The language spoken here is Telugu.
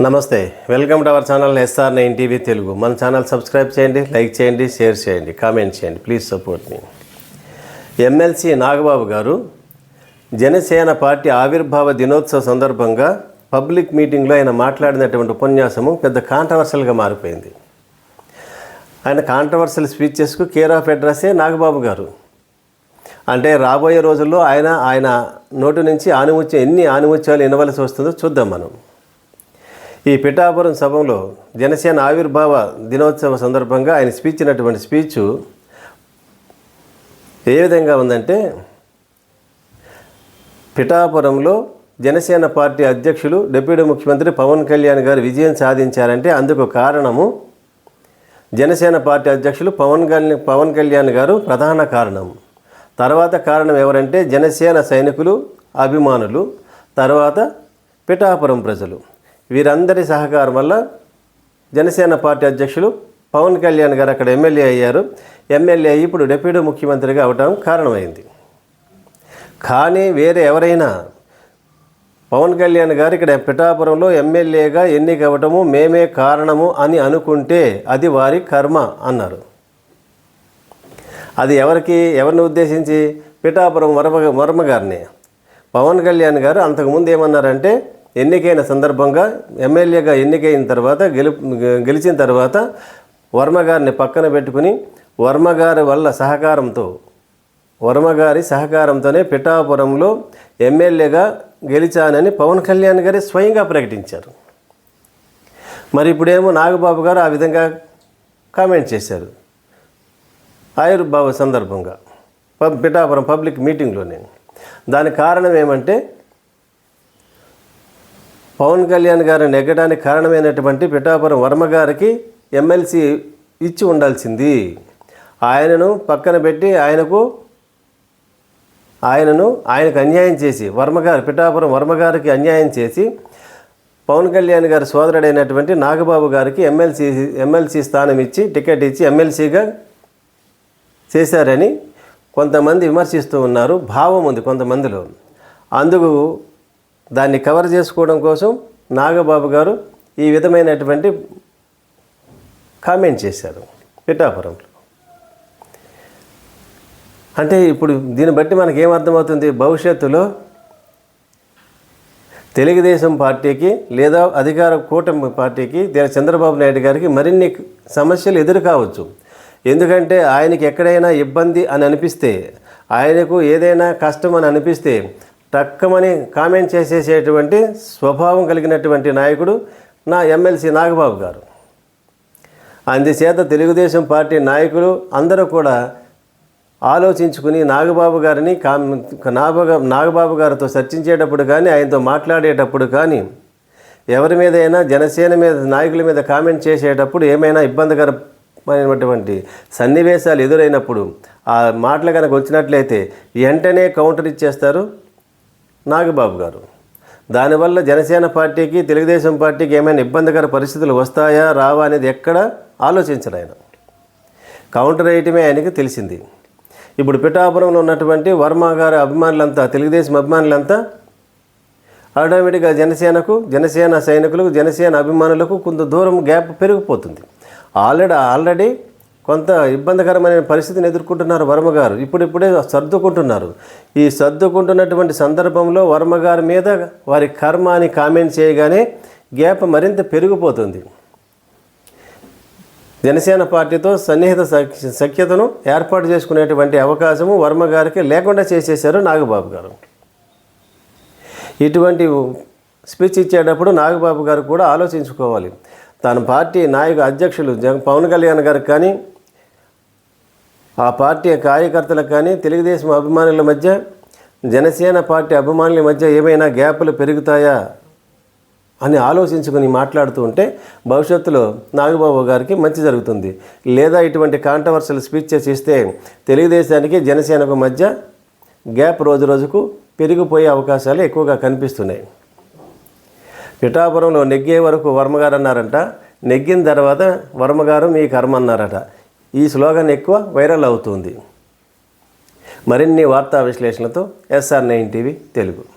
నమస్తే welcome to our channel SR nine TV Telugu. మన ఛానల్ సబ్స్క్రైబ్ చేయండి లైక్ చేయండి షేర్ చేయండి కామెంట్ చేయండి ప్లీజ్ సపోర్ట్ మీ. ఎమ్మెల్సీ నాగబాబు గారు జనసేన పార్టీ ఆవిర్భావ దినోత్సవ సందర్భంగా పబ్లిక్ మీటింగ్లో ఆయన మాట్లాడినటువంటి ఉపన్యాసము పెద్ద కాంట్రవర్షల్గా మారిపోయింది. ఆయన కాంట్రవర్షియల్ స్పీచెస్కు కేర్ ఆఫ్ అడ్రస్సే నాగబాబు గారు. అంటే రాబోయే రోజుల్లో ఆయన ఆయన నోటు నుంచి ఆనిముత్యం ఎన్ని ఆనిముత్యాలు ఇవ్వవలసి వస్తుందో చూద్దాం మనం. ఈ పిఠాపురం సభలో జనసేన ఆవిర్భావ దినోత్సవ సందర్భంగా ఆయన స్పీచ్ ఇచ్చినటువంటి స్పీచ్ ఏ విధంగా ఉందంటే పిఠాపురంలో జనసేన పార్టీ అధ్యక్షులు డిప్యూటీ ముఖ్యమంత్రి పవన్ కళ్యాణ్ గారు విజయం సాధించారంటే అందుకు కారణము జనసేన పార్టీ అధ్యక్షులు పవన్ కళ్యాణ్ పవన్ కళ్యాణ్ గారు ప్రధాన కారణం. తర్వాత కారణం ఎవరంటే జనసేన సైనికులు అభిమానులు తర్వాత పిఠాపురం ప్రజలు. వీరందరి సహకారం వల్ల జనసేన పార్టీ అధ్యక్షులు పవన్ కళ్యాణ్ గారు అక్కడ ఎమ్మెల్యే అయ్యారు. ఎమ్మెల్యే అయ్యి ఇప్పుడు డిప్యూటీ ముఖ్యమంత్రిగా అవటం కారణమైంది. కానీ వేరే ఎవరైనా పవన్ కళ్యాణ్ గారు ఇక్కడ పిఠాపురంలో ఎమ్మెల్యేగా ఎన్నికవ్వటము మేమే కారణము అని అనుకుంటే అది వారి కర్మ అన్నారు. అది ఎవరికి ఎవరిని ఉద్దేశించి? పిఠాపురం వర్మ వర్మ గారిని. పవన్ కళ్యాణ్ గారు అంతకుముందు ఏమన్నారంటే ఎన్నికైన సందర్భంగా ఎమ్మెల్యేగా ఎన్నికైన తర్వాత గెలు గెలిచిన తర్వాత వర్మ గారిని పక్కన పెట్టుకుని వర్మ గారి వల్ల సహకారంతో వర్మ గారి సహకారంతోనే పిఠాపురంలో ఎమ్మెల్యేగా గెలిచానని పవన్ కళ్యాణ్ గారి స్వయంగా ప్రకటించారు. మరి ఇప్పుడేమో నాగబాబు గారు ఆ విధంగా కామెంట్ చేశారు. ఆయుర్భావ సందర్భంగా పబ్ పిఠాపురం పబ్లిక్ మీటింగ్లోనే. దానికి కారణం ఏమంటే పవన్ కళ్యాణ్ గారు నెగ్గడానికి కారణమైనటువంటి పిఠాపురం వర్మ గారికి ఎమ్మెల్సీ ఇచ్చి ఉండాల్సింది. ఆయనను పక్కన పెట్టి ఆయనకు ఆయనను ఆయనకు అన్యాయం చేసి వర్మగారు పిఠాపురం వర్మగారికి అన్యాయం చేసి పవన్ కళ్యాణ్ గారి సోదరుడైనటువంటి నాగబాబు గారికి ఎమ్మెల్సీ ఎమ్మెల్సీ స్థానం ఇచ్చి టికెట్ ఇచ్చి ఎమ్మెల్సీగా చేశారని కొంతమంది విమర్శిస్తూ ఉన్నారు. భావం ఉంది కొంతమందిలో. అందుకు దాన్ని కవర్ చేసుకోవడం కోసం నాగబాబు గారు ఈ విధమైనటువంటి కామెంట్ చేశారు పిఠాపురంలో. అంటే ఇప్పుడు దీన్ని బట్టి మనకి ఏమర్థమవుతుంది భవిష్యత్తులో తెలుగుదేశం పార్టీకి లేదా అధికార కూటమి పార్టీకి దే- చంద్రబాబు నాయుడు గారికి మరిన్ని సమస్యలు ఎదురు కావచ్చు. ఎందుకంటే ఆయనకి ఎక్కడైనా ఇబ్బంది అని అనిపిస్తే ఆయనకు ఏదైనా కష్టం అని అనిపిస్తే టక్కమని కామెంట్ చేసేసేటువంటి స్వభావం కలిగినటువంటి నాయకుడు నా ఎమ్మెల్సీ నాగబాబు గారు. అందుచేత తెలుగుదేశం పార్టీ నాయకులు అందరూ కూడా ఆలోచించుకుని నాగబాబు గారిని కా నాగబాబు నాగబాబు గారితో చర్చించేటప్పుడు కానీ ఆయనతో మాట్లాడేటప్పుడు కానీ ఎవరి మీదైనా జనసేన మీద నాయకుల మీద కామెంట్ చేసేటప్పుడు ఏమైనా ఇబ్బందికరమైనటువంటి సన్నివేశాలు ఎదురైనప్పుడు ఆ మాటలు కనుక వచ్చినట్లయితే వెంటనే కౌంటర్ ఇచ్చేస్తారు. నాగబాబు గారు. దానివల్ల జనసేన పార్టీకి తెలుగుదేశం పార్టీకి ఏమైనా ఇబ్బందికర పరిస్థితులు వస్తాయా రావా అనేది ఎక్కడ ఆలోచించరు ఆయన. కౌంటర్ వేయటమే ఆయనకి తెలిసింది. ఇప్పుడు పిఠాపురంలో ఉన్నటువంటి వర్మ గారి అభిమానులంతా తెలుగుదేశం అభిమానులంతా ఆటోమేటిక్గా జనసేనకు జనసేన సైనికులకు జనసేన అభిమానులకు కొంత దూరం గ్యాప్ పెరిగిపోతుంది. ఆల్రెడీ ఆల్రెడీ కొంత ఇబ్బందికరమైన పరిస్థితిని ఎదుర్కొంటున్నారు వర్మగారు ఇప్పుడిప్పుడే సర్దుకుంటున్నారు. ఈ సర్దుకుంటున్నటువంటి సందర్భంలో వర్మగారి మీద వారి కర్మ అని కామెంట్ చేయగానే గ్యాప్ మరింత పెరిగిపోతుంది. జనసేన పార్టీతో సన్నిహిత సఖ్యతను ఏర్పాటు చేసుకునేటువంటి అవకాశము వర్మగారికి లేకుండా చేసేశారు నాగబాబు గారు. ఇటువంటి స్పీచ్ ఇచ్చేటప్పుడు నాగబాబు గారు కూడా ఆలోచించుకోవాలి. తన పార్టీ నాయక అధ్యక్షులు జగ పవన్ కళ్యాణ్ గారికి కానీ ఆ పార్టీ కార్యకర్తలకు కానీ తెలుగుదేశం అభిమానుల మధ్య జనసేన పార్టీ అభిమానుల మధ్య ఏమైనా గ్యాపులు పెరుగుతాయా అని ఆలోచించుకుని మాట్లాడుతూ ఉంటే భవిష్యత్తులో నాగబాబు గారికి మంచి జరుగుతుంది. లేదా ఇటువంటి కాంట్రవర్షియల్ స్పీచెస్ ఇస్తే తెలుగుదేశానికి జనసేనకు మధ్య గ్యాప్ రోజు రోజుకు పెరిగిపోయే అవకాశాలు ఎక్కువగా కనిపిస్తున్నాయి. పిఠాపురంలో నెగ్గే వరకు వర్మగారు అన్నారంట నెగ్గిన తర్వాత వర్మగారు మీ కర్మ అన్నారట. ఈ స్లోగన్ ఎక్కువ వైరల్ అవుతుంది. మరిన్ని వార్తా విశ్లేషణలతో ఎస్ఆర్ నైన్ టీవీ తెలుగు.